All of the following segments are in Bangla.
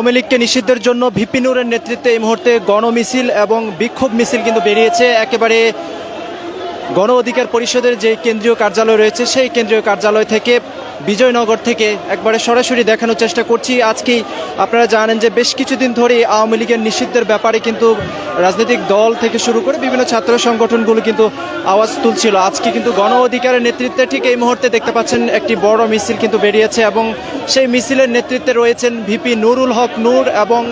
আওয়ামী লীগকে নিষিদ্ধের জন্য ভিপি নুরের নেতৃত্বে এই মুহূর্তে গণমিছিল এবং বিক্ষোভ মিছিল কিন্তু বেরিয়েছে। একেবারে গণ অধিকার পরিষদের যে কেন্দ্রীয় কার্যালয় রয়েছে, সেই কেন্দ্রীয় কার্যালয় থেকে বিজয়নগর থেকে একবারে সরাসরি দেখানোর চেষ্টা করছি। আজকেই আপনারা জানেন যে বেশ কিছুদিন ধরে আওয়ামী লীগের নিষিদ্ধের ব্যাপারে কিন্তু রাজনৈতিক দল থেকে শুরু করে বিভিন্ন ছাত্র সংগঠনগুলো কিন্তু আওয়াজ তুলছিল। আজকে কিন্তু গণ অধিকারের নেতৃত্বে ঠিক এই মুহূর্তে দেখতে পাচ্ছেন একটি বড় মিছিল কিন্তু বেরিয়েছে এবং সেই মিছিলের নেতৃত্বে রয়েছেন ভিপি নুরুল হক নূর এবং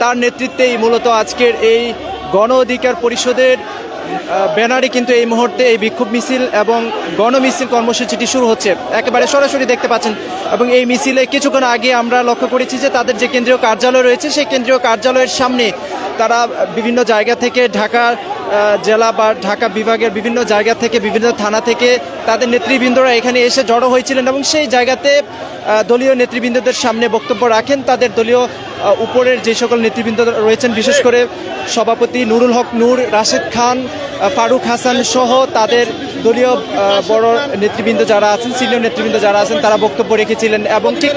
তার নেতৃত্বেই মূলত আজকের এই গণ অধিকার পরিষদের ব্যানারে কিন্তু এই মুহূর্তে এই বিক্ষোভ মিছিল এবং গণমিছিল কর্মসূচিটি শুরু হচ্ছে। একেবারে সরাসরি দেখতে পাচ্ছেন। এবং এই মিছিলে কিছুক্ষণ আগে আমরা লক্ষ্য করেছি যে তাদের যে কেন্দ্রীয় কার্যালয় রয়েছে সেই কেন্দ্রীয় কার্যালয়ের সামনে তারা বিভিন্ন জায়গা থেকে ঢাকা আহ, জেলা বা ঢাকা বিভাগের বিভিন্ন জায়গা থেকে, বিভিন্ন থানা থেকে তাদের নেতৃবৃন্দরা এখানে এসে জড়ো হয়েছিলেন এবং সেই জায়গাতে দলীয় নেতৃবৃন্দদের সামনে বক্তব্য রাখেন। তাদের দলীয় উপরের যে সকল নেতৃবৃন্দ রয়েছেন, বিশেষ করে সভাপতি নুরুল হক নূর, রাশেদ খান ফারুক হাসান সহ তাদের দলীয় বড় নেতৃবৃন্দ যারা আছেন, সিনিয়র নেতৃবৃন্দ যারা আছেন, তারা বক্তব্য রেখেছিলেন এবং ঠিক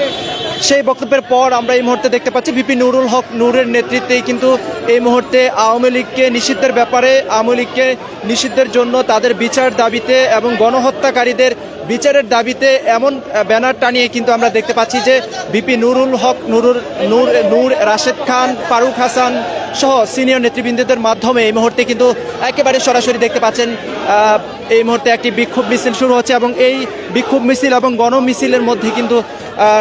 সেই বক্তব্যের পর আমরা এই মুহূর্তে দেখতে পাচ্ছি বিপি নুরুল হক নুরের নেতৃত্বেই কিন্তু এই মুহূর্তে আওয়ামী লীগকে নিষিদ্ধের ব্যাপারে, আওয়ামী লীগকে নিষিদ্ধের জন্য তাদের বিচার দাবিতে এবং গণহত্যাকারীদের বিচারের দাবিতে এমন ব্যানার টানিয়ে কিন্তু আমরা দেখতে পাচ্ছি যে বিপি নুরুল হক নুরুল নূর নূর রাশেদ খান, ফারুক হাসান সহ সিনিয়র নেতৃবৃন্দদের মাধ্যমে এই মুহূর্তে কিন্তু একেবারে সরাসরি দেখতে পাচ্ছেন এই মুহূর্তে একটি বিক্ষোভ মিছিল শুরু হচ্ছে এবং এই বিক্ষোভ মিছিল এবং গণমিছিলের মধ্যে কিন্তু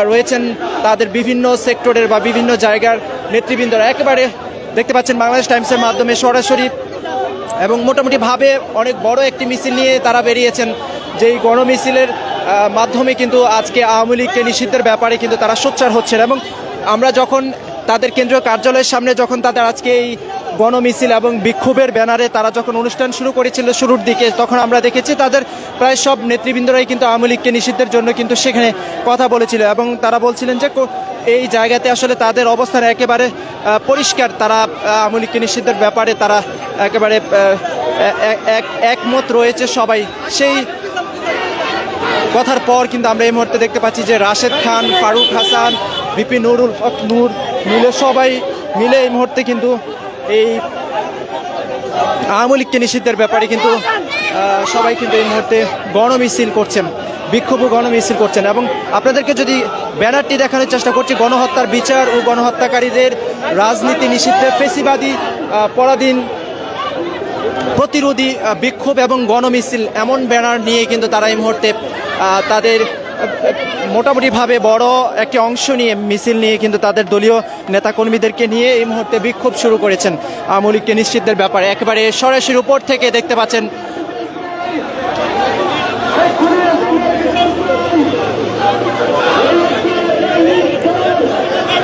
রয়েছেন তাদের বিভিন্ন সেক্টরের বা বিভিন্ন জায়গার নেতৃবৃন্দরা। একেবারে দেখতে পাচ্ছেন বাংলাদেশ টাইমসের মাধ্যমে সরাসরি এবং মোটামুটিভাবে অনেক বড় একটি মিছিল নিয়ে তারা বেরিয়েছেন। যেই গণমিছিলের মাধ্যমে কিন্তু আজকে আওয়ামী লীগকে নিষিদ্ধের ব্যাপারে কিন্তু তারা সোচ্চার হচ্ছেন এবং আমরা যখন তাদের কেন্দ্রীয় কার্যালয়ের সামনে যখন তাদের আজকে এই গণমিছিল এবং বিক্ষোভের ব্যানারে তারা যখন অনুষ্ঠান শুরু করেছিল শুরুর দিকে, তখন আমরা দেখেছি তাদের প্রায় সব নেতৃবৃন্দরাই কিন্তু আওয়ামী লীগকে নিষিদ্ধের জন্য কিন্তু সেখানে কথা বলেছিল এবং তারা বলছিলেন যে এই জায়গাতে আসলে তাদের অবস্থান একেবারে পরিষ্কার। তারা আওয়ামী লীগকে নিষিদ্ধের ব্যাপারে তারা একেবারে এক- একমত রয়েছে সবাই। সেই কথার পর কিন্তু আমরা এই মুহূর্তে দেখতে পাচ্ছি যে রাশেদ খান, ফারুক হাসান বিপি নুরুল হক নূর মিলে সবাই মিলে এই মুহূর্তে কিন্তু এই আওয়ামী লীগকে নিষিদ্ধের ব্যাপারে কিন্তু সবাই কিন্তু এই মুহূর্তে গণমিছিল করছেন, বিক্ষোভ গণমিছিল করছেন। এবং আপনাদেরকে যদি ব্যানারটি দেখানোর চেষ্টা করছি, গণহত্যার বিচার ও গণহত্যাকারীদের রাজনীতি নিষিদ্ধে ফেসিবাদী পরাধীন প্রতিরোধী বিক্ষোভ এবং গণমিছিল এমন ব্যানার নিয়ে কিন্তু তারা এই মুহূর্তে তাদের মোটামুটিভাবে বড় একটি অংশ নিয়ে মিছিল নিয়ে কিন্তু তাদের দলীয় নেতাকর্মীদেরকে নিয়ে এই মুহূর্তে বিক্ষোভ শুরু করেছেন আওয়ামী লীগকে নিশ্চিতের ব্যাপারে। একেবারে সরাসরি উপর থেকে দেখতে পাচ্ছেন।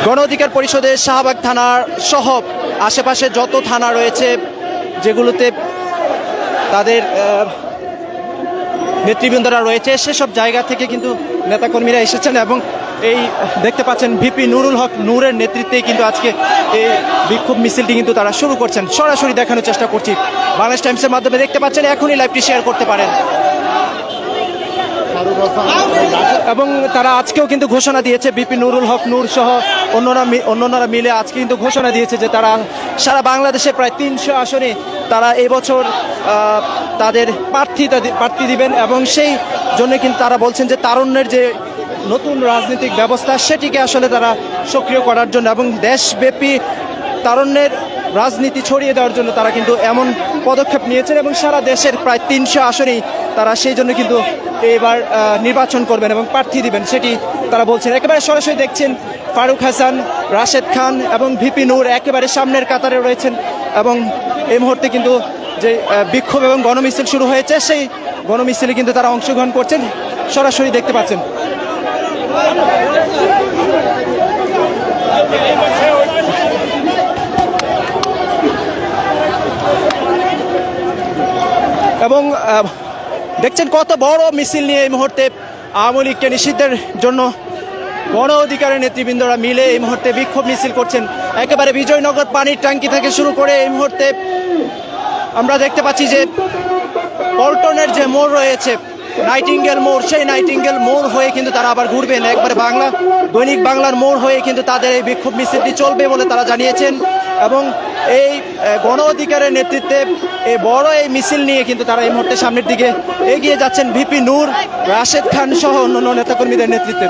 গণ অধিকার পরিষদের শাহবাগ থানার সহ আশেপাশে যত থানা রয়েছে, যেগুলোতে তাদের নেতৃবৃন্দরা রয়েছে। সেসব জায়গা থেকে কিন্তু নেতাকর্মীরা এসেছেন এবং এই দেখতে পাচ্ছেন ভিপি নুরুল হক নূরের নেতৃত্বেই কিন্তু আজকে এই বিক্ষোভ মিছিলটি কিন্তু তারা শুরু করছেন। সরাসরি দেখানোর চেষ্টা করছি। বাংলাদেশ টাইমসের মাধ্যমে দেখতে পাচ্ছেন এখনই লাইভটি শেয়ার করতে পারেন। এবং তারা আজকেও কিন্তু ঘোষণা দিয়েছে, বিপি নুরুল হক, নূর সহ অন্যরা অন্যরা মিলে আজকে কিন্তু ঘোষণা দিয়েছে যে তারা সারা বাংলাদেশে প্রায় তিনশো আসনে তারা এবছর তাদের প্রার্থী প্রার্থী দিবেন এবং সেই জন্য কিন্তু তারা বলছেন যে তারুণ্যের যে নতুন রাজনৈতিক ব্যবস্থা সেটিকে আসলে তারা সক্রিয় করার জন্য এবং দেশব্যাপী তারুণ্যের রাজনীতি ছড়িয়ে দেওয়ার জন্য তারা কিন্তু এমন পদক্ষেপ নিয়েছেন এবং সারা দেশের প্রায় তিনশো আসনেই তারা সেই জন্য কিন্তু এবার নির্বাচন করবেন এবং প্রার্থী দিবেন, সেটি তারা বলছেন। একেবারে সরাসরি দেখছেন ফারুক হাসান, রাশেদ খান এবং ভিপি নূর একেবারে সামনের কাতারে রয়েছেন এবং এই মুহূর্তে কিন্তু যে বিক্ষোভ এবং গণমিছিল শুরু হয়েছে, সেই গণমিছিলে কিন্তু তারা অংশগ্রহণ করছেন। সরাসরি দেখতে পাচ্ছেন। এবং দেখছেন কত বড় মিছিল নিয়ে এই মুহূর্তে আওয়ামী লীগকে নিষিদ্ধের জন্য গণ অধিকারের নেতৃবৃন্দরা মিলে এই মুহূর্তে বিক্ষোভ মিছিল করছেন। একেবারে বিজয়নগর পানির ট্যাঙ্কি থেকে শুরু করে এই মুহূর্তে আমরা দেখতে পাচ্ছি যে পল্টনের যে মোড় রয়েছে, নাইটিঙ্গেল মোড়, সেই নাইটিঙ্গেল মোড় হয়ে কিন্তু তারা আবার ঘুরবেন। একবারে বাংলা, দৈনিক বাংলার মোড় হয়ে কিন্তু তাদের এই বিক্ষোভ মিছিলটি চলবে বলে তারা জানিয়েছেন। এবং এই গণ অধিকারের নেতৃত্বে এই বড় এই মিছিল নিয়ে কিন্তু তারা এই মুহূর্তে সামনের দিকে এগিয়ে যাচ্ছেন ভিপি নূর, রাশেদ খান সহ অন্যান্য নেতাকর্মীদের নেতৃত্বে।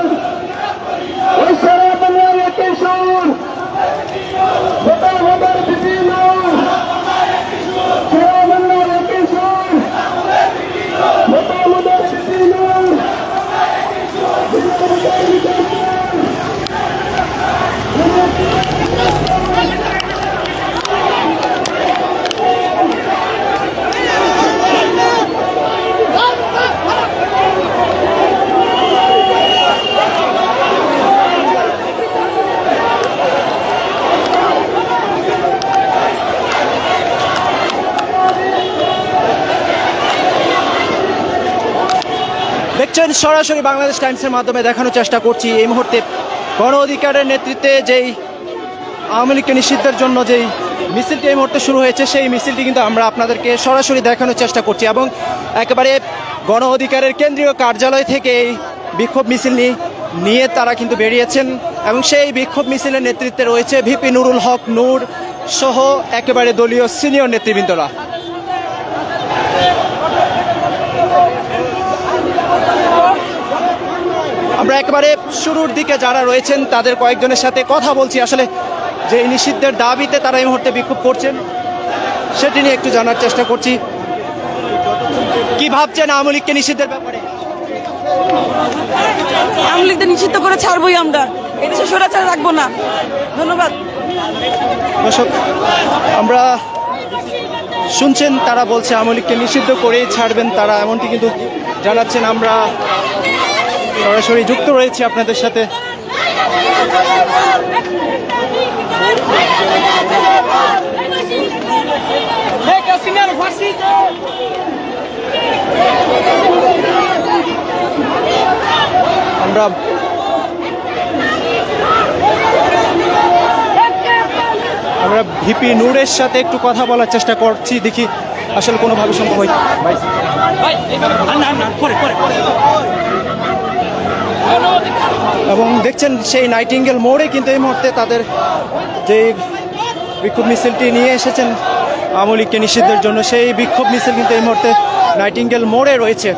সরাসরি বাংলাদেশ টাইমসের মাধ্যমে দেখানোর চেষ্টা করছি। এই মুহূর্তে গণ অধিকারের নেতৃত্বে যেই আওয়ামী লীগকে নিষিদ্ধের জন্য যেই মিছিলটি এই মুহূর্তে শুরু হয়েছে, সেই মিছিলটি কিন্তু আমরা আপনাদেরকে সরাসরি দেখানোর চেষ্টা করছি এবং একেবারে গণ অধিকারের কেন্দ্রীয় কার্যালয় থেকে এই বিক্ষোভ মিছিল নিয়ে- তারা কিন্তু বেরিয়েছেন এবং সেই বিক্ষোভ মিছিলের নেতৃত্বে রয়েছে ভিপি নুরুল হক, নূর সহ একেবারে দলীয় সিনিয়র নেতৃবৃন্দরা। আমরা একেবারে শুরুর দিকে যারা রয়েছেন তাদের কয়েকজনের সাথে কথা বলছি। আসলে যে নিষিদ্ধের দাবিতে তারা এই মুহূর্তে বিক্ষোভ করছেন সেটি নিয়ে একটু জানার চেষ্টা করছি। কি ভাবছেন আওয়ামী লীগকে নিষিদ্ধের ব্যাপারে? আওয়ামী লীগদের নিষিদ্ধ করে ছাড়বই আমরা। এদেশে স্বৈরাচার রাখব না। ধন্যবাদ। দর্শক আমরা শুনছেন তারা বলছে আওয়ামী লীগকে নিষিদ্ধ করেই ছাড়বেন তারা এমনটি কিন্তু জানাচ্ছেন। আমরা সরাসরি যুক্ত রয়েছি আপনাদের সাথে আমরা আমরা ভিপি নূরের সাথে একটু কথা বলার চেষ্টা করছি দেখি আসলে কোনোভাবে সম্ভব হয় ভাই এবং দেখছেন সেই নাইটিঙ্গেল মোড়ে কিন্তু এই মুহূর্তে তাদের যে বিক্ষোভ মিছিলটি নিয়ে এসেছেন আওয়ামী লীগকে নিষিদ্ধের জন্য, সেই বিক্ষোভ মিছিল কিন্তু এই মুহূর্তে নাইটিঙ্গেল মোড়ে রয়েছে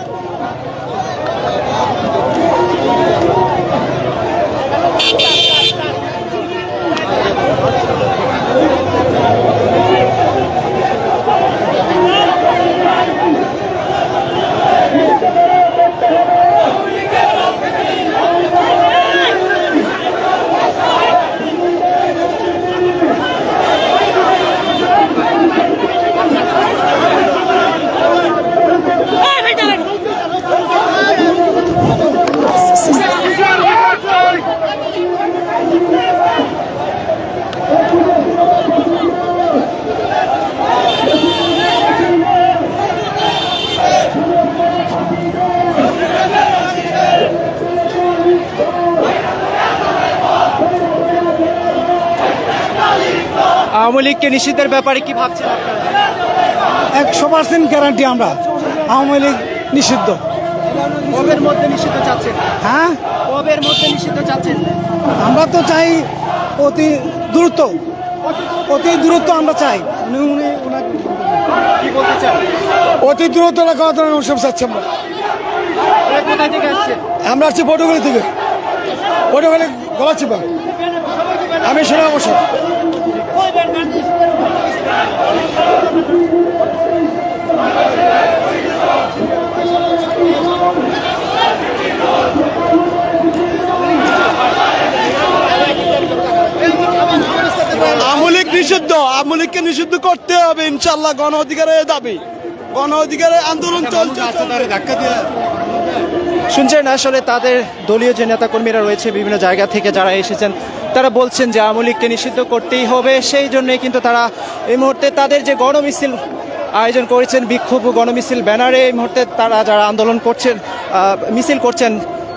আওয়ামী লীগকে নিষিদ্ধের ব্যাপারে কি ভাবছেন একশো পার্সেন্ট গ্যারান্টি আমরা। আওয়ামী লীগ নিষিদ্ধ। কবের মধ্যে নিষিদ্ধ চাচ্ছেন? হ্যাঁ? কবের মধ্যে নিষিদ্ধ চাচ্ছেন? আমরা তো চাই অতি দ্রুত। অতি দ্রুত আমরা চাই। উনি উনি উনাকে কি বলতে চান? অতি দ্রুত ওসব চাচ্ছি আমরা। কোথা থেকে আসছেন? আমরা আসছি পটুখালি থেকে। পটুখালি গলাচিপা আমি শোনা বসে আওয়ামী লীগ নিষিদ্ধ আওয়ামী লীগকে নিষিদ্ধ করতে হবে ইনশাল্লাহ গণ অধিকারের দাবি গণ অধিকারের আন্দোলন চলছে চলবে। শুনছেন আসলে তাদের দলীয় যে নেতাকর্মীরা রয়েছে বিভিন্ন জায়গা থেকে যারা এসেছেন তারা বলছেন যে আওয়ামী লীগকে নিষিদ্ধ করতেই হবে, সেই জন্যই কিন্তু তারা এই মুহূর্তে তাদের যে গণমিছিল আয়োজন করেছেন, বিক্ষোভ গণমিছিল ব্যানারে এই মুহূর্তে তারা যারা আন্দোলন করছেন মিছিল করছেন,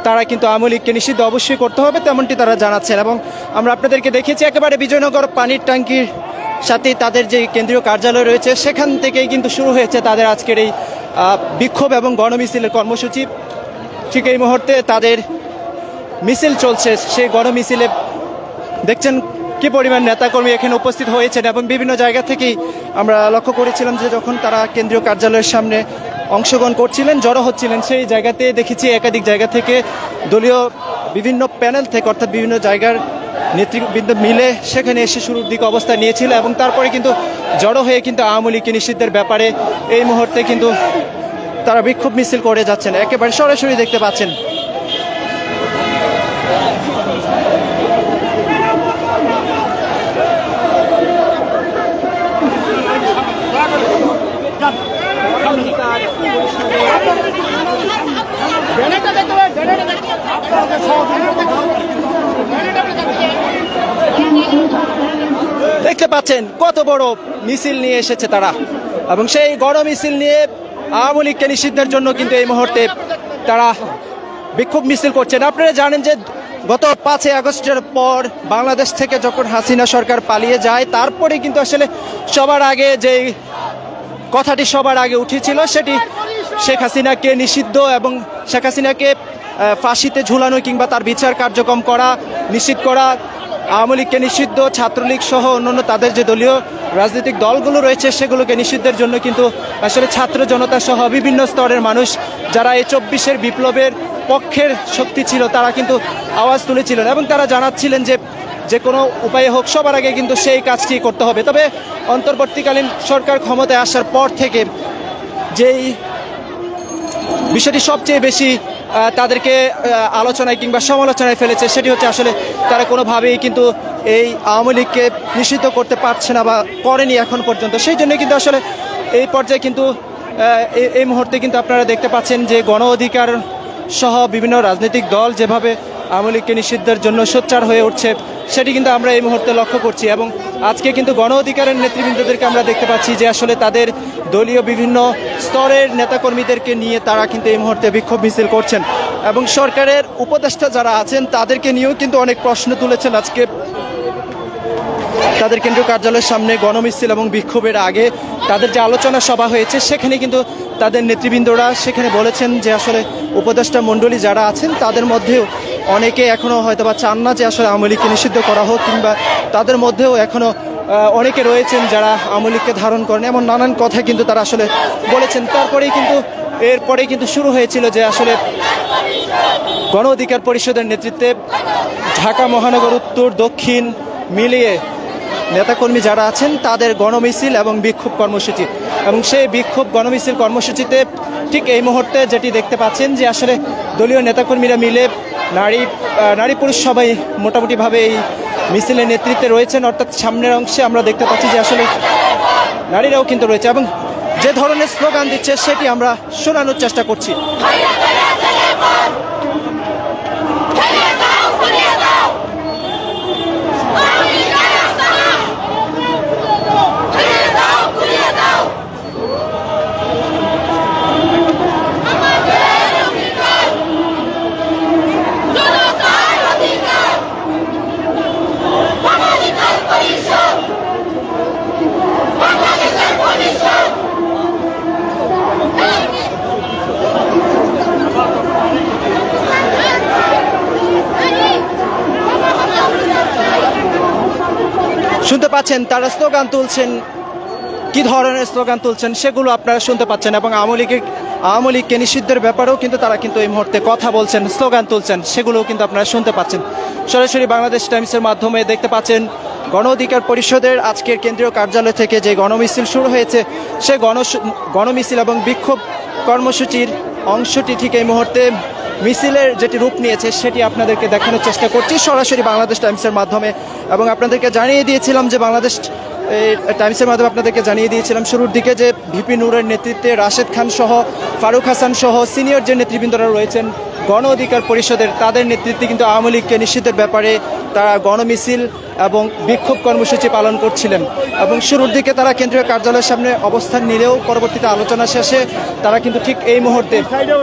তারা কিন্তু আওয়ামী লীগকে নিষিদ্ধ অবশ্যই করতে হবে তেমনটি তারা জানাচ্ছেন। এবং আমরা আপনাদেরকে দেখেছি একেবারে বিজয়নগর পানির ট্যাঙ্কির সাথে তাদের যে কেন্দ্রীয় কার্যালয় রয়েছে, সেখান থেকেই কিন্তু শুরু হয়েছে তাদের আজকের এই বিক্ষোভ এবং গণমিছিলের কর্মসূচি। ঠিক এই মুহূর্তে তাদের মিছিল চলছে, সেই গণমিছিলে দেখছেন কি পরিমাণ নেতাকর্মী এখানে উপস্থিত হয়েছেন এবং বিভিন্ন জায়গা থেকেই আমরা লক্ষ্য করেছিলাম যে যখন তারা কেন্দ্রীয় কার্যালয়ের সামনে অংশগ্রহণ করছিলেন, জড়ো হচ্ছিলেন, সেই জায়গাতে দেখেছি একাধিক জায়গা থেকে দলীয় বিভিন্ন প্যানেল থেকে অর্থাৎ বিভিন্ন জায়গার নেতৃবৃন্দ মিলে সেখানে এসে শুরুর দিকে অবস্থান নিয়েছিল এবং তারপরে কিন্তু জড়ো হয়ে কিন্তু আওয়ামী লীগকে নিষিদ্ধের ব্যাপারে এই মুহূর্তে কিন্তু তারা বিক্ষোভ মিছিল করে যাচ্ছেন। একেবারে সরাসরি দেখতে পাচ্ছেন দেখতে পাচ্ছেন কত বড় মিছিল নিয়ে এসেছে তারা। এবং সেই বড় মিছিল নিয়ে আওয়ামী লীগকে নিষিদ্ধের জন্য কিন্তু এই মুহূর্তে তারা বিক্ষোভ মিছিল করছেন। আপনারা জানেন যে গত পাঁচই আগস্টের পর বাংলাদেশ থেকে যখন হাসিনা সরকার পালিয়ে যায়, তারপরে কিন্তু আসলে সবার আগে যেই কথাটি সবার আগে উঠেছিল, সেটি শেখ হাসিনাকে নিষিদ্ধ এবং শেখ হাসিনাকে ফাঁসিতে ঝুলানো কিংবা তার বিচার কার্যক্রম করা নিশ্চিত করা, আওয়ামী লীগকে নিষিদ্ধ, ছাত্রলীগ সহ অন্যান্য তাদের যে দলীয় রাজনৈতিক দলগুলো রয়েছে সেগুলোকে নিষিদ্ধের জন্য কিন্তু আসলে ছাত্র জনতা সহ বিভিন্ন স্তরের মানুষ, যারা এই চব্বিশের বিপ্লবের পক্ষের শক্তি ছিল, তারা কিন্তু আওয়াজ তুলেছিলেন এবং তারা জানাচ্ছিলেন যে যে কোনো উপায়ে হোক, সবার আগে কিন্তু সেই কাজটি করতে হবে। তবে অন্তর্বর্তীকালীন সরকার ক্ষমতায় আসার পর থেকে যেই বিষয়টি সবচেয়ে বেশি তাদেরকে আলোচনায় কিংবা সমালোচনায় ফেলেছে, সেটি হচ্ছে আসলে তারা কোনোভাবেই কিন্তু এই আওয়ামী লীগকে নিষিদ্ধ করতে পারছে না বা করেনি এখন পর্যন্ত। সেই জন্য কিন্তু আসলে এই পর্যায়ে কিন্তু এই- মুহূর্তে কিন্তু আপনারা দেখতে পাচ্ছেন যে গণ অধিকার সহ বিভিন্ন রাজনৈতিক দল যেভাবে আওয়ামী লীগকে নিষিদ্ধের জন্য সোচ্চার হয়ে উঠছে, সেটি কিন্তু আমরা এই মুহূর্তে লক্ষ্য করছি এবং আজকে কিন্তু গণ অধিকারের নেতৃবৃন্দদেরকে আমরা দেখতে পাচ্ছি যে আসলে তাদের দলীয় বিভিন্ন স্তরের নেতাকর্মীদেরকে নিয়ে তারা কিন্তু এই মুহূর্তে বিক্ষোভ মিছিল করছেন। এবং সরকারের উপদেষ্টা যারা আছেন, তাদেরকে নিয়েও কিন্তু অনেক প্রশ্ন তুলেছেন আজকে। তাদের কেন্দ্রীয় কার্যালয়ের সামনে গণমিছিল এবং বিক্ষোভের আগে তাদের যে আলোচনা সভা হয়েছে, সেখানে কিন্তু তাদের নেতৃবৃন্দরা সেখানে বলেছেন যে আসলে উপদেষ্টা মণ্ডলী যারা আছেন, তাদের মধ্যেও অনেকে এখনও হয়তো বা চান না যে আসলে আওয়ামী লীগকে নিষিদ্ধ করা হোক কিংবা তাদের মধ্যেও এখনও অনেকে রয়েছেন যারা আওয়ামী লীগকে ধারণ করেন, এমন নানান কথা কিন্তু তারা আসলে বলেছেন। তারপরেই কিন্তু, এরপরেই কিন্তু শুরু হয়েছিল যে আসলে গণ অধিকার পরিষদের নেতৃত্বে ঢাকা মহানগর উত্তর দক্ষিণ মিলিয়ে নেতাকর্মী যারা আছেন, তাদের গণমিছিল এবং বিক্ষোভ কর্মসূচি। এবং সেই বিক্ষোভ গণমিছিল কর্মসূচিতে ঠিক এই মুহূর্তে যেটি দেখতে পাচ্ছেন যে আসলে দলীয় নেতাকর্মীরা মিলে নারী নারী পুরুষ সবাই মোটামুটিভাবে এই মিছিলের নেতৃত্বে রয়েছেন, অর্থাৎ সামনের অংশে আমরা দেখতে পাচ্ছি যে আসলে নারীরাও কিন্তু রয়েছে এবং যে ধরনের স্লোগান দিচ্ছে সেটি আমরা শোনানোর চেষ্টা করছি। পাচ্ছেন, তারা স্লোগান তুলছেন, কি ধরনের স্লোগান তুলছেন সেগুলো আপনারা শুনতে পাচ্ছেন এবং আওয়ামী লীগের, আওয়ামী লীগকে নিষিদ্ধের ব্যাপারেও কিন্তু তারা কিন্তু এই মুহূর্তে কথা বলছেন, স্লোগান তুলছেন, সেগুলোও কিন্তু আপনারা শুনতে পাচ্ছেন। সরাসরি বাংলাদেশ টাইমসের মাধ্যমে দেখতে পাচ্ছেন, গণ অধিকার পরিষদের আজকের কেন্দ্রীয় কার্যালয় থেকে যে গণমিছিল শুরু হয়েছে, সে গণ গণমিছিল এবং বিক্ষোভ কর্মসূচির অংশটি ঠিক এই মুহূর্তে মিছিলের যেটি রূপ নিয়েছে, সেটি আপনাদেরকে দেখানোর চেষ্টা করছি। সরাসরি বাংলাদেশ টাইমসের মাধ্যমে এবং আপনাদেরকে জানিয়ে দিয়েছিলাম যে বাংলাদেশ টাইমসের মাধ্যমে আপনাদেরকে জানিয়ে দিয়েছিলাম শুরুর দিকে যে ভিপি নুরের নেতৃত্বে রাশেদ খান সহ ফারুক হাসান সহ সিনিয়র যে নেতৃবৃন্দরা রয়েছেন গণ অধিকার পরিষদের তাদের নেতৃত্বে কিন্তু আওয়ামী লীগকে নিষিদ্ধের ব্যাপারে তারা গণমিছিল এবং বিক্ষোভ কর্মসূচি পালন করছিলেন। এবং শুরুর দিকে তারা কেন্দ্রীয় কার্যালয়ের সামনে অবস্থান নিলেও পরবর্তীতে আলোচনা শেষে তারা কিন্তু ঠিক এই মুহূর্তে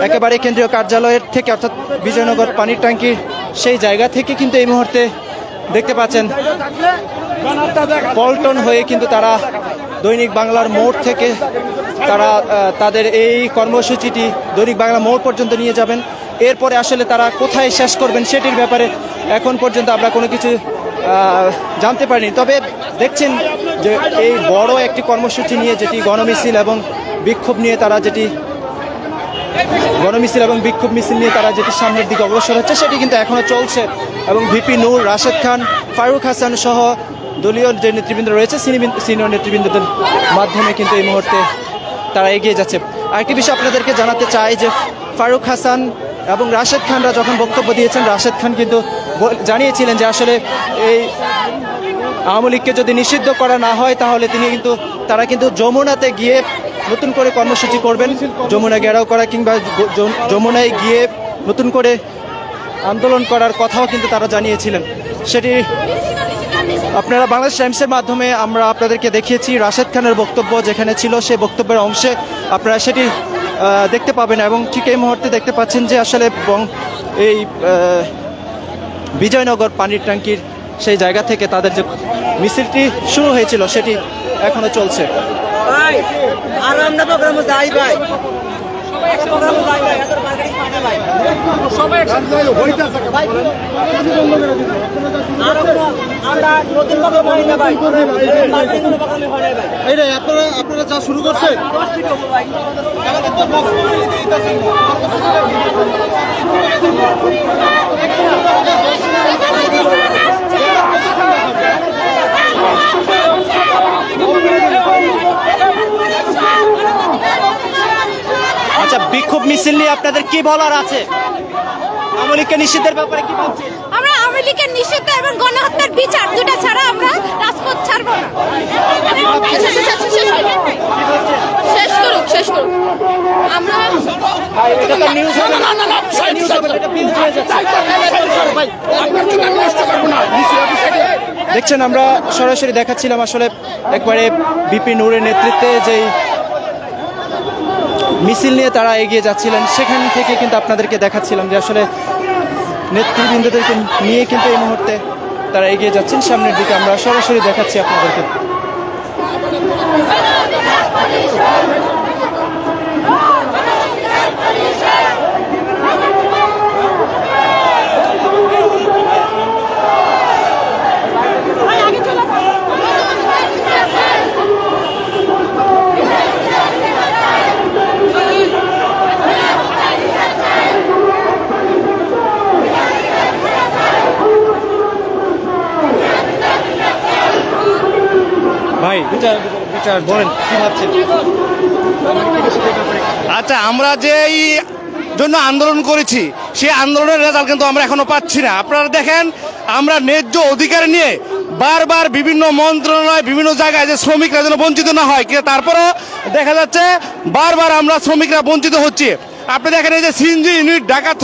একেবারে কেন্দ্রীয় কার্যালয়ের থেকে অর্থাৎ বিজয়নগর পানির ট্যাঙ্কির সেই জায়গা থেকে কিন্তু এই মুহূর্তে দেখতে পাচ্ছেন পল্টন হয়ে কিন্তু তারা দৈনিক বাংলার মোড় থেকে তারা তাদের এই কর্মসূচিটি দৈনিক বাংলা মোড় পর্যন্ত নিয়ে যাবেন। এরপরে আসলে তারা কোথায় শেষ করবেন সেটির ব্যাপারে এখন পর্যন্ত আমরা কোনো কিছু জানতে পারিনি। তবে দেখছেন যে এই বড় একটি কর্মসূচি নিয়ে যেটি গণমিছিল এবং বিক্ষোভ নিয়ে তারা যেটি, গণমিছিল এবং বিক্ষোভ মিছিল নিয়ে তারা যেটি সামনের দিকে অগ্রসর হচ্ছে সেটি কিন্তু এখনও চলছে এবং ভিপি নূর, রাশেদ খান, ফারুক হাসান সহ দলীয় যে নেতৃবৃন্দ রয়েছে সিনিয়র নেতৃবৃন্দদের মাধ্যমে কিন্তু এই মুহূর্তে তারা এগিয়ে যাচ্ছে। আরেকটি বিষয় আপনাদেরকে জানাতে চাই যে ফারুক হাসান এবং রাশেদ খানরা যখন বক্তব্য দিয়েছেন, রাশেদ খান কিন্তু জানিয়েছিলেন যে আসলে এই আওয়ামী লীগকে যদি নিষিদ্ধ করা না হয়, তাহলে তিনি কিন্তু, তারা কিন্তু যমুনাতে গিয়ে নতুন করে কর্মসূচি করবেন। যমুনা ঘেরাও করা কিংবা যমুনায় গিয়ে নতুন করে আন্দোলন করার কথাও কিন্তু তারা জানিয়েছিলেন। সেটি আপনারা বাংলাদেশ টাইমসের মাধ্যমে আমরা আপনাদেরকে দেখিয়েছি। রাশেদ খানের বক্তব্য যেখানে ছিল সেই বক্তব্যের অংশে আপনারা সেটি দেখতে পাবেন এবং ঠিক এই মুহূর্তে দেখতে পাচ্ছেন যে আসলে এই বিজয়নগর পানির ট্যাঙ্কির সেই জায়গা থেকে তাদের যে মিছিলটি শুরু হয়েছিল, সেটি এখনও চলছে। আর আমরা যাই ভাই। যাই ভাই। আপনারা আপনারা যা শুরু করছেন আচ্ছা বিক্ষোভ মিছিল নিয়ে আপনাদের কি বলার আছে? আওয়ামী লীগকে নিষিদ্ধের ব্যাপারে কি ভাবছেন আমরা আওয়ামী লীগের নিষিদ্ধ এবং গণহত্যার বিচার দুটা ছাড়া আমরা রাজপথ ছাড়বো না। শেষ, করুক। শেষ করুক। আমরা এটা তো নিউজ হবে না। নিউজ হবে না, এটা নিউজ যাচ্ছে। দেখছেন আমরা সরাসরি দেখাচ্ছিলাম আসলে একবারে বিপি নূরের নেতৃত্বে যেই মিছিল নিয়ে তারা এগিয়ে যাচ্ছিলেন। সেখান থেকে কিন্তু আপনাদেরকে দেখাচ্ছিলাম যে আসলে নেতৃবৃন্দদেরকে নিয়ে কিন্তু এই মুহূর্তে তারা এগিয়ে যাচ্ছেন। সামনের দিকে আমরা সরাসরি দেখাচ্ছি আপনাদেরকে। ভাই বিচার বলেন কি ভাবছেন? আচ্ছা আমরা যে এই জন্য আন্দোলন করেছি সেই আন্দোলনের রেজাল্ট কিন্তু আমরা এখনও পাচ্ছি না। আপনারা দেখেন আমরা ন্যায্য অধিকার নিয়ে বারবার বিভিন্ন মন্ত্রণালয় বিভিন্ন জায়গায় যে শ্রমিকরা যেন বঞ্চিত না হয় কিন্তু তারপরেও দেখা যাচ্ছে বারবার আমরা শ্রমিকরা বঞ্চিত হচ্ছি। আপনি দেখেন এই যে সিএনজি ইউনিট ডাকাত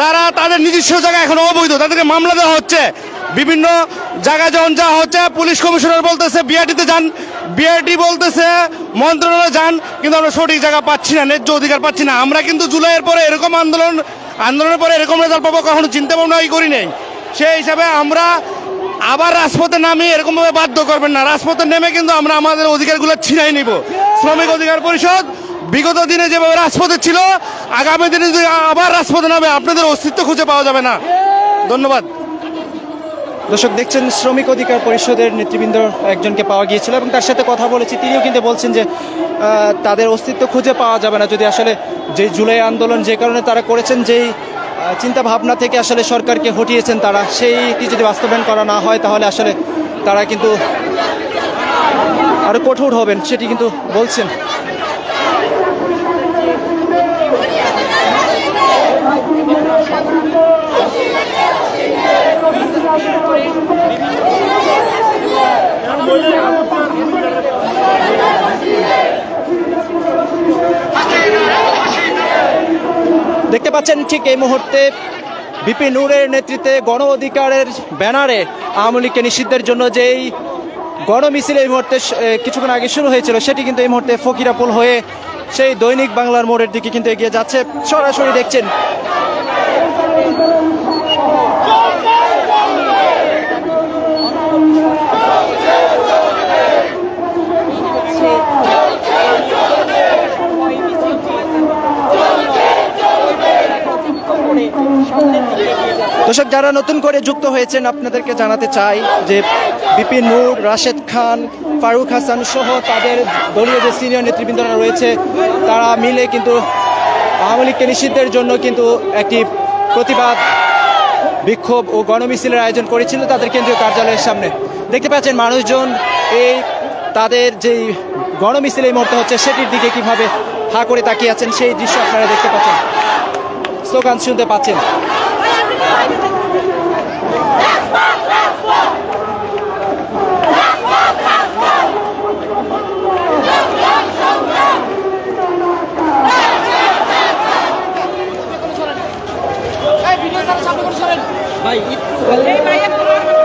তারা তাদের নিজস্ব জায়গায় এখন অবৈধ তাদেরকে মামলা দেওয়া হচ্ছে। বিভিন্ন জায়গায় যখন যা হচ্ছে, পুলিশ কমিশনার বলতেছে বিআরটিতে যান। বিআরটি বলতেছে, মন্ত্রণালয়ে যান। কিন্তু আমরা সঠিক জায়গা পাচ্ছি না, ন্যায্য অধিকার পাচ্ছি না। আমরা কিন্তু জুলাইয়ের পরে এরকম আন্দোলন, আন্দোলনের পরে এরকম রেজাল্ট পাবো, কখনো চিন্তা ভাবনাই করি নাই। সেই হিসাবে আমরা আবার রাজপথে নামিয়ে এরকমভাবে বাধ্য করবেন না। রাজপথে নেমে কিন্তু আমরা আমাদের অধিকারগুলো ছিনাই নিব। শ্রমিক অধিকার পরিষদ বিগত দিনে যেভাবে রাজপথে ছিল, আগামী দিনে যদি আবার রাজপথে নামে, আপনাদের অস্তিত্ব খুঁজে পাওয়া যাবে না। ধন্যবাদ। দর্শক, দেখছেন শ্রমিক অধিকার পরিষদের নেতৃবৃন্দ একজনকে পাওয়া গিয়েছিল এবং তার সাথে কথা বলেছি। তিনিও কিন্তু বলছেন যে তাদের অস্তিত্ব খুঁজে পাওয়া যাবে না। যদি আসলে যে জুলাই আন্দোলন যে কারণে তারা করেছেন, যেই চিন্তা ভাবনা থেকে আসলে সরকারকে হটিয়েছেন তারা, সেইটি যদি বাস্তবায়ন করা না হয়, তাহলে আসলে তারা কিন্তু আরও কঠোর হবেন, সেটি কিন্তু বলছেন। দেখতে পাচ্ছেন ঠিক এই মুহূর্তে বিপি নূরের নেতৃত্বে গণ অধিকারের ব্যানারে আওয়ামী লীগকে নিষিদ্ধের জন্য যেই গণমিছিল এই মুহূর্তে কিছুক্ষণ আগে শুরু হয়েছিল, সেটি কিন্তু এই মুহূর্তে ফকিরাপুল হয়ে সেই দৈনিক বাংলার মোড়ের দিকে কিন্তু এগিয়ে যাচ্ছে। সরাসরি দেখছেন দর্শক, যারা নতুন করে যুক্ত হয়েছেন, আপনাদেরকে জানাতে চাই যে বিপিন নূর রাশেদ খান, ফারুক হাসান সহ তাদের দলীয় যে সিনিয়র নেতৃবৃন্দরা রয়েছে, তারা মিলে কিন্তু আওয়ামী লীগকে নিষিদ্ধের জন্য কিন্তু একটি প্রতিবাদ, বিক্ষোভ ও গণমিছিলের আয়োজন করেছিল তাদের কেন্দ্রীয় কার্যালয়ের সামনে। দেখতে পাচ্ছেন মানুষজন, এই তাদের যেই গণমিছিল এই মুহূর্তে হচ্ছে, সেটির দিকে কীভাবে হা করে তাকিয়ে আছেন সেই দৃশ্য আপনারা দেখতে পাচ্ছেন। স্লোগান শুনতে পাচ্ছেন। ভাই এই ভাইয়া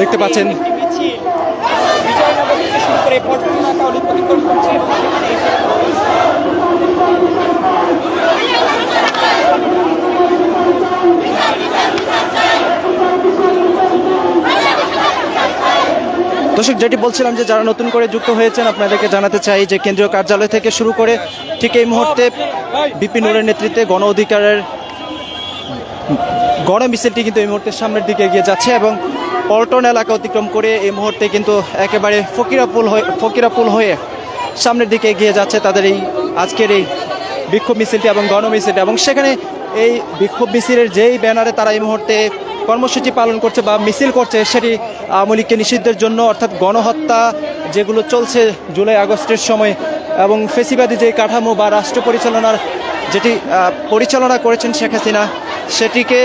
দেখতে পাচ্ছেন। দর্শক, যেটি বলছিলাম যে যারা নতুন করে যুক্ত হয়েছেন, আপনাদেরকে জানাতে চাই যে কেন্দ্রীয় কার্যালয় থেকে শুরু করে ঠিক এই মুহূর্তে বিপিন নুরের নেতৃত্বে গণ অধিকারের, গণ মিছিলটি কিন্তু এই মুহূর্তে সামনের দিকে এগিয়ে যাচ্ছে এবং পল্টন এলাকা অতিক্রম করে এই মুহূর্তে কিন্তু একেবারে ফকিরাপুল হয়ে ফকিরাপুল হয়ে সামনের দিকে এগিয়ে যাচ্ছে তাদের এই আজকের এই বিক্ষোভ মিছিলটি এবং গণ মিছিলটি এবং সেখানে এই বিক্ষোভ মিছিলের যেই ব্যানারে তারা এই মুহূর্তে কর্মসূচি পালন করছে বা মিছিল করছে, সেটি আওয়ামী লীগকে নিষিদ্ধের জন্য অর্থাৎ গণহত্যা যেগুলো চলছে জুলাই আগস্টের সময় এবং ফেসিবাদী যে কাঠামো বা রাষ্ট্র পরিচালনার যেটি পরিচালনা করেছেন শেখ হাসিনা, সেটিকে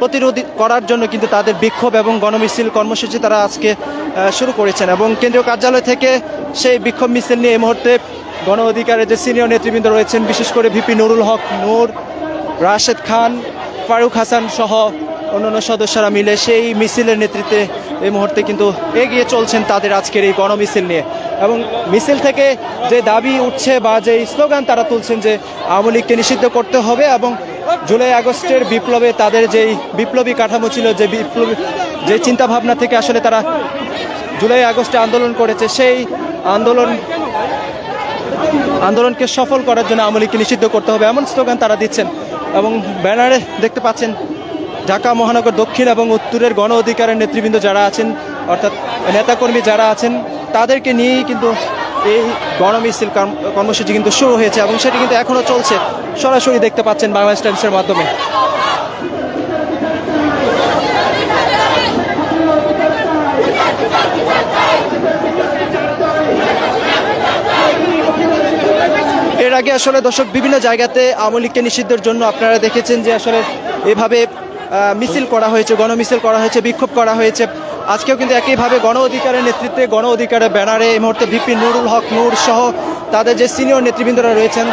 প্রতিরোধ করার জন্য কিন্তু তাদের বিক্ষোভ এবং গণমিছিল কর্মসূচি তারা আজকে শুরু করেছেন এবং কেন্দ্রীয় কার্যালয় থেকে সেই বিক্ষোভ মিছিল নিয়ে এই মুহূর্তে গণ অধিকারের যে সিনিয়র নেতৃবৃন্দ রয়েছেন, বিশেষ করে ভিপি নুরুল হক, নূর, রাশেদ খান, ফারুক হাসান সহ অন্যান্য সদস্যরা মিলে সেই মিছিলের নেতৃত্বে এই মুহূর্তে কিন্তু এগিয়ে চলছেন তাদের আজকের এই গণমিছিল নিয়ে। এবং মিছিল থেকে যে দাবি উঠছে বা যে স্লোগান তারা তুলছেন যে আওয়ামী লীগকে নিষিদ্ধ করতে হবে এবং জুলাই আগস্টের বিপ্লবে তাদের যেই বিপ্লবী কাঠামো ছিল, যে বিপ্লবী, যে চিন্তাভাবনা থেকে আসলে তারা জুলাই আগস্টে আন্দোলন করেছে, সেই আন্দোলন, আন্দোলনকে সফল করার জন্য আওয়ামী লীগকে নিষিদ্ধ করতে হবে এমন স্লোগান তারা দিচ্ছেন। এবং ব্যানারে দেখতে পাচ্ছেন ঢাকা, মহানগর, দক্ষিণ এবং উত্তরের গণ অধিকারের নেতৃবৃন্দ যারা আছেন, অর্থাৎ নেতাকর্মী যারা আছেন, তাদেরকে নিয়েই কিন্তু এই গণমিছিল কর্ম- কর্মসূচি কিন্তু শুরু হয়েছে এবং সেটি কিন্তু এখনও চলছে। সরাসরি দেখতে পাচ্ছেন বাংলাদেশ টাইমসের মাধ্যমে। এর আগে আসলে দর্শক, বিভিন্ন জায়গাতে আওয়ামী লীগকে নিষিদ্ধের জন্য আপনারা দেখেছেন যে আসলে এভাবে মিছিল করা হয়েছে, গণমিছিল করা হয়েছে, বিক্ষোভ করা হয়েছে। আজকেও কিন্তু একইভাবে গণ অধিকারের নেতৃত্বে, গণ অধিকারের ব্যানারে এই মুহূর্তে ভিপি নুরুল হক নূর সহ তাদের যে সিনিয়র নেতৃবৃন্দরা রয়েছেন,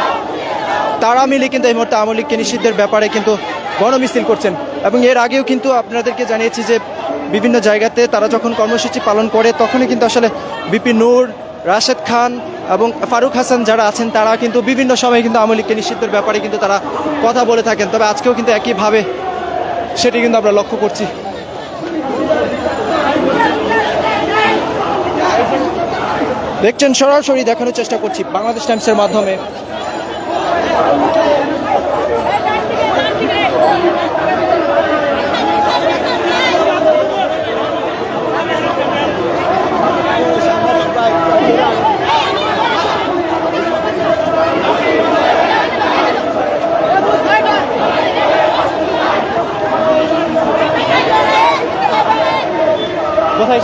তারা মিলে কিন্তু এই মুহূর্তে আওয়ামী লীগকে নিষিদ্ধের ব্যাপারে কিন্তু গণমিছিল করছেন। এবং এর আগেও কিন্তু আপনাদেরকে জানিয়েছি যে বিভিন্ন জায়গাতে তারা যখন কর্মসূচি পালন করে, তখনই কিন্তু আসলে বিপি নূর, রাশেদ খান এবং ফারুক হাসান যারা আছেন, তারা কিন্তু বিভিন্ন সময় কিন্তু আওয়ামী লীগকে নিষিদ্ধের ব্যাপারে কিন্তু তারা কথা বলে থাকেন। তবে আজকেও কিন্তু একইভাবে সেটি কিন্তু আমরা লক্ষ্য করছি। দেখছেন সরাসরি দেখানোর চেষ্টা করছি বাংলাদেশ টাইমসের মাধ্যমে। কোথায়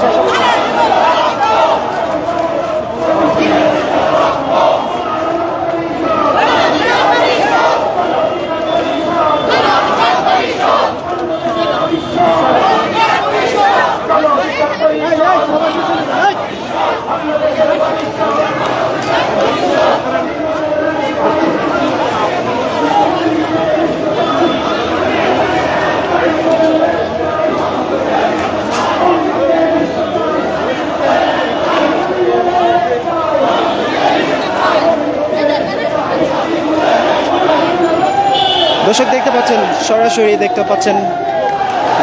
সরাসরি দেখতে পাচ্ছেন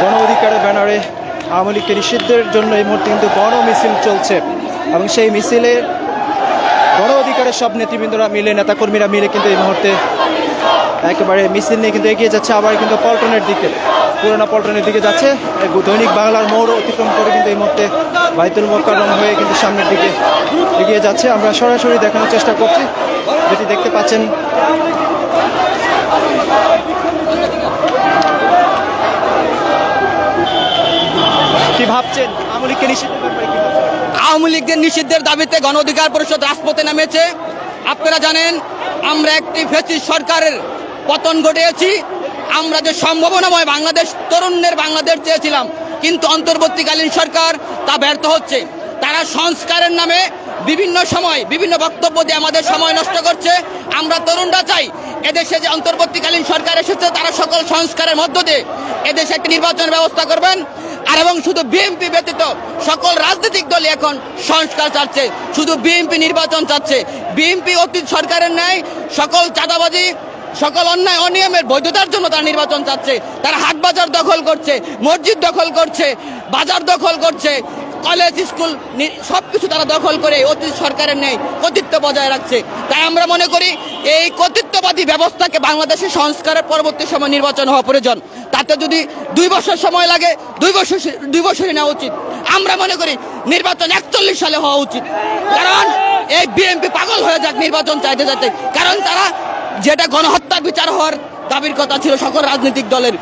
গণ অধিকারের ব্যানারে আওয়ামী লীগকে নিষিদ্ধের জন্য এই মুহূর্তে কিন্তু গণ মিছিল চলছে এবং সেই মিছিলে গণ অধিকারের সব নেতৃবৃন্দরা মিলে, নেতাকর্মীরা মিলে কিন্তু এই মুহূর্তে একেবারে মিছিল নিয়ে কিন্তু এগিয়ে যাচ্ছে, আবার কিন্তু পল্টনের দিকে, পুরোনো পল্টনের দিকে যাচ্ছে। দৈনিক বাংলার মোড় অতিক্রম করে কিন্তু এই মুহূর্তে বাইতুল মোকাররম হয়ে কিন্তু সামনের দিকে এগিয়ে যাচ্ছে। আমরা সরাসরি দেখানোর চেষ্টা করছি, যেটি দেখতে পাচ্ছেন ভাবছেন আওয়ামী লীগের নিষিদ্ধের দাবিতে গণ অধিকার পরিষদ রাজপথে নেমেছে, আপনারা জানেন, আমরা একটি ফেসিস সরকারের পতন ঘটিয়েছি, আমরা যে সম্ভাবনাময় বাংলাদেশ তরুণদের বাংলাদেশ চেয়েছিলাম, কিন্তু অন্তর্বর্তীকালীন সরকার তা ব্যর্থ হচ্ছে। তারা সংস্কারের নামে বিভিন্ন সময়, বিভিন্ন বক্তব্য দিয়ে আমাদের সময় নষ্ট করছে। আমরা তরুণরা চাই, এদেশে যে অন্তর্বর্তীকালীন সরকার এসেছে, তারা সকল সংস্কারের মধ্য দিয়ে এদেশে একটি নির্বাচনের ব্যবস্থা করবেন। আর এবং শুধু বিএনপি ব্যতীত সকল রাজনৈতিক দলই এখন সংস্কার চাচ্ছে। শুধু বিএনপি নির্বাচন চাচ্ছে। বিএনপি অতীত সরকারের ন্যায় সকল চাঁদাবাজি, সকল অন্যায়, অনিয়মের বৈধতার জন্য তারা নির্বাচন চাচ্ছে। তারা হাট বাজার দখল করছে, মসজিদ দখল করছে, বাজার দখল করছে, কলেজ, স্কুল সব কিছু তারা দখল করে অতীত সরকারের নেই কর্তৃত্ব বজায় রাখছে। তাই আমরা মনে করি এই কর্তৃত্ববাদী ব্যবস্থাকে বাংলাদেশের সংস্কারের পরবর্তী সময় নির্বাচন হওয়া প্রয়োজন। তাতে যদি দুই বছর সময় লাগে, দুই বছর দুই বছরই নেওয়া উচিত। আমরা মনে করি নির্বাচন একচল্লিশ সালে হওয়া উচিত। কারণ এই বিএনপি পাগল হয়ে যাক নির্বাচন চাইতে চাইতে। কারণ তারা যেটা গণহত্যা বিচার হওয়ার দাবির কথা ছিল সকল রাজনৈতিক দলের।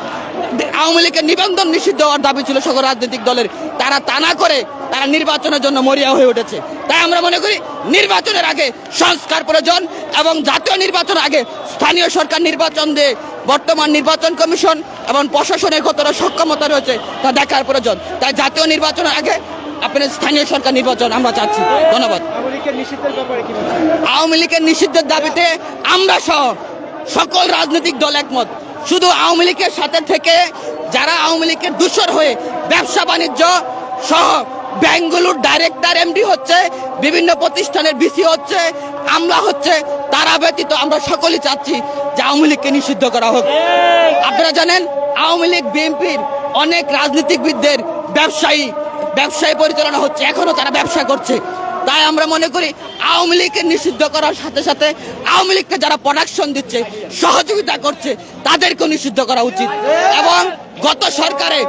আওয়ামী লীগের নিবন্ধন নিষিদ্ধ হওয়ার দাবি ছিল সকল রাজনৈতিক দলের। তারা তা না করে তারা নির্বাচনের জন্য মরিয়া হয়ে উঠেছে। তাই আমরা মনে করি নির্বাচনের আগে সংস্কার প্রয়োজন এবং জাতীয় নির্বাচন আগে স্থানীয় সরকার নির্বাচন দিয়ে। বর্তমান নির্বাচন কমিশন এবং প্রশাসনের কতটা সক্ষমতা রয়েছে তা দেখার প্রয়োজন। তাই জাতীয় নির্বাচনের আগে আপনার স্থানীয় সরকার নির্বাচন আমরা চাচ্ছি। ধন্যবাদ। আওয়ামী লীগের নিষিদ্ধের দাবিতে আমরা সহ সকল রাজনৈতিক দল একমত। শুধু আওয়ামী লীগের সাথে থেকে যারা আওয়ামী লীগের দূষর হয়ে ব্যবসা বাণিজ্য সহ ব্যাঙ্গালুর ডাইরেক্টর এমডি হচ্ছে, বিভিন্ন প্রতিষ্ঠানের বিসি হচ্ছে, আমলা হচ্ছে, তারা ব্যতীত আমরা সকলেই চাচ্ছি যে আওয়ামী লীগকে নিষিদ্ধ করা হোক। আপনারা জানেন, আওয়ামী লীগ, বিএনপির অনেক রাজনীতিবিদদের ব্যবসায়ী ব্যবসায়ী পরিচালনা হচ্ছে, এখনও তারা ব্যবসা করছে। তাই আমরা মনে করি আওয়ামী লীগকে নিষিদ্ধ করার সাথে সাথে আওয়ামী লীগকে যারা প্রোডাকশন দিচ্ছে, সহযোগিতা করছে, তাদেরকেও নিষিদ্ধ করা উচিত। এবং গত সরকারে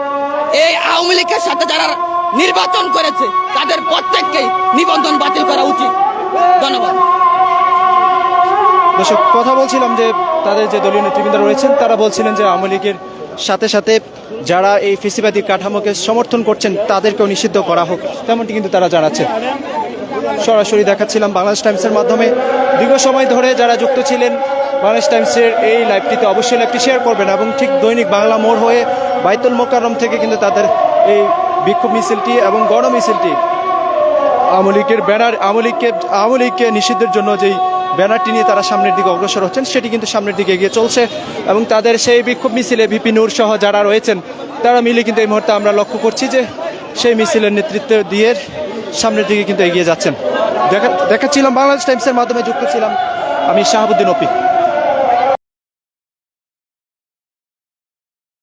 এই আওয়ামী লীগের সাথে যারা নির্বাচন করেছে, তাদের প্রত্যেককেই নিবন্ধন বাতিল করা উচিত। ধন্যবাদ। কথা বলছিলাম যে তাদের যে দলীয় নেতৃবৃন্দ রয়েছেন, তারা বলছিলেন যে আওয়ামী লীগের সাথে সাথে যারা এই ফেসিবাদী কাঠামোকে সমর্থন করছেন, তাদেরকেও নিষিদ্ধ করা হোক, তেমনটি কিন্তু তারা জানাচ্ছেন। সরাসরি দেখাচ্ছিলাম বাংলাদেশ টাইমসের মাধ্যমে। দীর্ঘ সময় ধরে যারা যুক্ত ছিলেন বাংলাদেশ টাইমসের এই লাইভটিতে অবশ্যই লাইভটি শেয়ার করবেন এবং ঠিক দৈনিক বাংলা মোড় হয়ে বাইতুল মোকাররম থেকে কিন্তু তাদের এই বিক্ষোভ মিছিলটি এবং গণ মিছিলটি আওয়ামী লীগের ব্যানার, আওয়ামী লীগকে আওয়ামী লীগকে নিষিদ্ধের জন্য যেই ব্যানারটি নিয়ে তারা সামনের দিকে অগ্রসর হচ্ছেন, সেটি কিন্তু সামনের দিকে এগিয়ে চলছে এবং তাদের সেই বিক্ষোভ মিছিলে ভিপি নূর সহ যারা রয়েছেন, তারা মিলে কিন্তু এই মুহূর্তে আমরা লক্ষ্য করছি যে সেই মিছিলের নেতৃত্ব দিয়ে সামনের দিকে কিন্তু এগিয়ে যাচ্ছেন। দেখা দেখাচ্ছিলাম বাংলাদেশ টাইমসের মাধ্যমে যুক্ত ছিলাম আমি শাহাবুদ্দিন অপি।